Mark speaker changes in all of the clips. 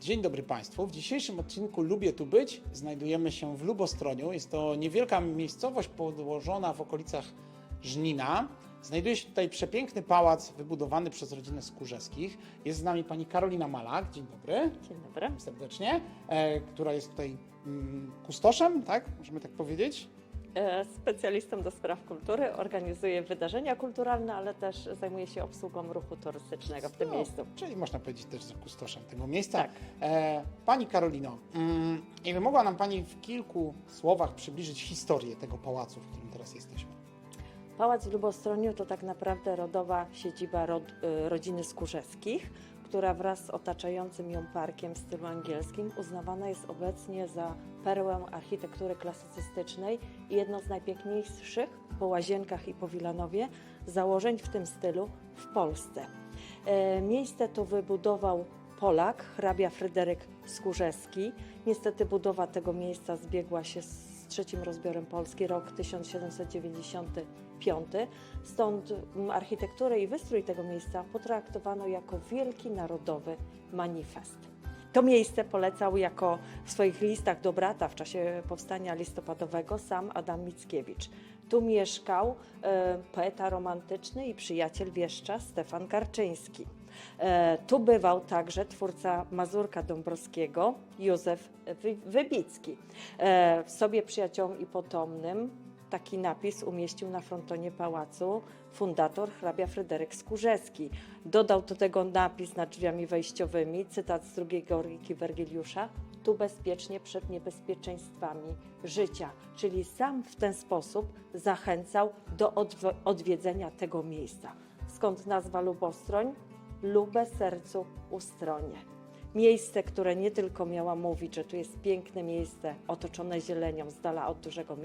Speaker 1: Dzień dobry Państwu. W dzisiejszym odcinku Lubię tu być. Znajdujemy się w Lubostroniu. Jest to niewielka miejscowość położona w okolicach Żnina. Znajduje się tutaj przepiękny pałac wybudowany przez rodzinę Skórzeskich. Jest z nami pani Karolina Malak. Dzień dobry.
Speaker 2: Dzień dobry.
Speaker 1: Serdecznie. E, która jest tutaj mm, kustoszem, tak? Możemy tak powiedzieć?
Speaker 2: E, Specjalistą do spraw kultury, organizuje wydarzenia kulturalne, ale też zajmuje się obsługą ruchu turystycznego w tym
Speaker 1: No,
Speaker 2: miejscu.
Speaker 1: Czyli można powiedzieć też, że kustoszem tego miejsca.
Speaker 2: Tak.
Speaker 1: E, pani Karolino, mm, jakby mogła nam Pani w kilku słowach przybliżyć historię tego pałacu, w którym teraz jesteśmy?
Speaker 2: Pałac w Lubostroniu to tak naprawdę rodowa siedziba rod, y, rodziny Skórzeskich, która wraz z otaczającym ją parkiem w stylu angielskim uznawana jest obecnie za perłę architektury klasycystycznej i jedno z najpiękniejszych po Łazienkach i po Wilanowie założeń w tym stylu w Polsce. E, Miejsce to wybudował Polak, hrabia Fryderyk Skórzewski. Niestety budowa tego miejsca zbiegła się z trzecim rozbiorem Polski, rok 1795. Stąd mm, architekturę i wystrój tego miejsca potraktowano jako wielki narodowy manifest. To miejsce polecał jako w swoich listach do brata w czasie powstania listopadowego sam Adam Mickiewicz. Tu mieszkał e, poeta romantyczny i przyjaciel wieszcza Stefan Karczyński. E, tu bywał także twórca Mazurka Dąbrowskiego Józef Wy- Wybicki. E, w sobie przyjaciołom i potomnym taki napis umieścił na frontonie pałacu fundator hrabia Fryderyk Skórzewski. Dodał do tego napis nad drzwiami wejściowymi, cytat z drugiej Goriki Wergiliusza, tu bezpiecznie przed niebezpieczeństwami życia. Czyli sam w ten sposób zachęcał do odw- odwiedzenia tego miejsca. Skąd nazwa Lubostroń? Lubę sercu ustronie. Miejsce, które nie tylko miała mówić, że tu jest piękne miejsce otoczone zielenią z dala od dużego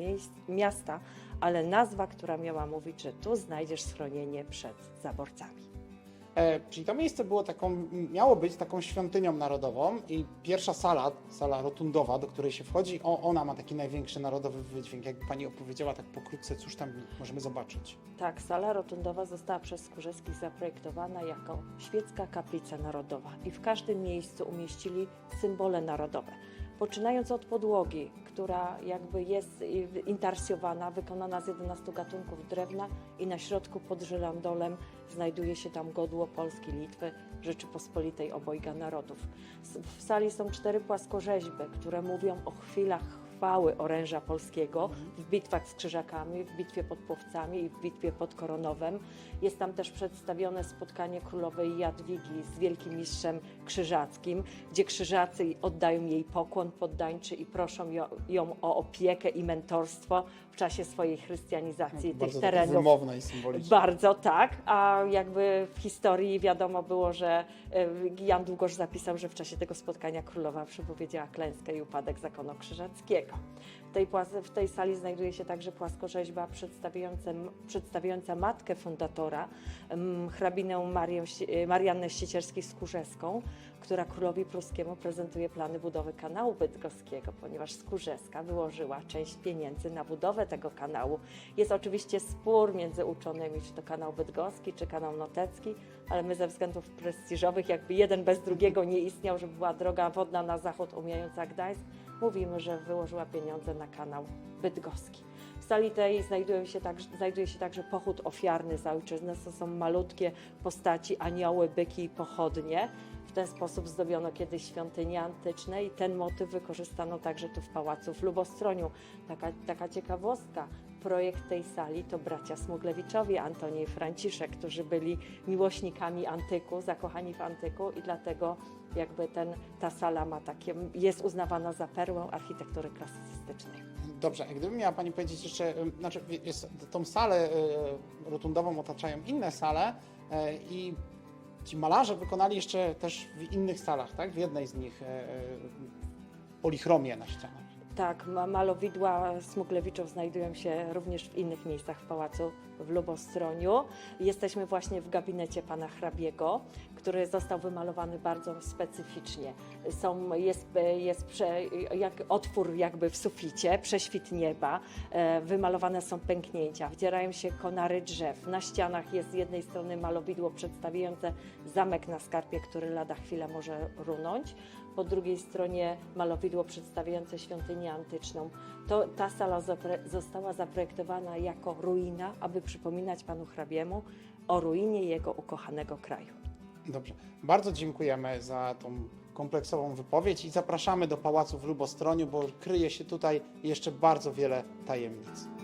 Speaker 2: miasta, ale nazwa, która miała mówić, że tu znajdziesz schronienie przed zaborcami.
Speaker 1: E, czyli to miejsce było taką, miało być taką świątynią narodową i pierwsza sala, sala rotundowa, do której się wchodzi, ona ma taki największy narodowy wydźwięk. Jakby Pani opowiedziała tak pokrótce, cóż tam możemy zobaczyć?
Speaker 2: Tak, sala rotundowa została przez Skórzeskich zaprojektowana jako świecka kaplica narodowa i w każdym miejscu umieścili symbole narodowe. Poczynając od podłogi, która jakby jest intarsjowana, wykonana z 11 gatunków drewna i na środku pod żylandolem znajduje się tam godło Polski, Litwy, Rzeczypospolitej obojga narodów. W sali są cztery płaskorzeźby, które mówią o chwilach chwały oręża polskiego w bitwach z krzyżakami, w bitwie pod Płowcami i w bitwie pod Koronowem. Jest tam też przedstawione spotkanie królowej Jadwigi z wielkim mistrzem krzyżackim, gdzie krzyżacy oddają jej pokłon poddańczy i proszą ją, o opiekę i mentorstwo w czasie swojej chrystianizacji tych
Speaker 1: Bardzo
Speaker 2: terenów.
Speaker 1: wymowne i symboliczne.
Speaker 2: Bardzo tak, a jakby w historii wiadomo było, że e, Jan Długosz zapisał, że w czasie tego spotkania królowa przepowiedziała klęskę i upadek zakonu krzyżackiego. W tej, w tej sali znajduje się także płaskorzeźba przedstawiająca, przedstawiająca matkę fundatora, hrabinę Marię, Ści- Mariannę Ściecierski-Skórzeską, która królowi pruskiemu prezentuje plany budowy kanału bydgoskiego, ponieważ Skórzeska wyłożyła część pieniędzy na budowę tego kanału. Jest oczywiście spór między uczonymi, czy to kanał bydgoski, czy kanał notecki, ale my ze względów prestiżowych, jakby jeden bez drugiego nie istniał, żeby była droga wodna na zachód omijająca Gdańsk, mówimy, że wyłożyła pieniądze na kanał bydgoski. W sali tej znajdują się także, znajduje się także pochód ofiarny za ojczyznę. To są malutkie postaci, anioły, byki i pochodnie. W ten sposób zdobiono kiedyś świątynie antyczne i ten motyw wykorzystano także tu w pałacu w Lubostroniu. Taka, taka ciekawostka. Projekt tej sali to bracia Smuglewiczowie, Antoni i Franciszek, którzy byli miłośnikami antyku, zakochani w antyku i dlatego jakby ten, ta sala ma takie, jest uznawana za perłę architektury klasycystycznej.
Speaker 1: Dobrze, gdyby miała Pani powiedzieć jeszcze, em, znaczy jest, tą salę e, rotundową otaczają inne sale i ci malarze wykonali jeszcze też w innych salach, tak? W jednej z nich polichromie na ścianach.
Speaker 2: Tak, ma- malowidła Smuglewiczów znajdują się również w innych miejscach w pałacu w Lubostroniu. Jesteśmy właśnie w gabinecie pana hrabiego, który został wymalowany bardzo specyficznie. Są, jest jest prze, jak otwór jakby w suficie, prześwit nieba, e, wymalowane są pęknięcia, wdzierają się konary drzew. Na ścianach jest z jednej strony malowidło przedstawiające zamek na skarpie, który lada chwilę może runąć. Po drugiej stronie malowidło przedstawiające świątynię antyczną. To, ta sala została zaprojektowana jako ruina, aby przypominać panu hrabiemu o ruinie jego ukochanego kraju.
Speaker 1: Dobrze. Bardzo dziękujemy za tą kompleksową wypowiedź i zapraszamy do Pałacu w Lubostroniu, bo kryje się tutaj jeszcze bardzo wiele tajemnic.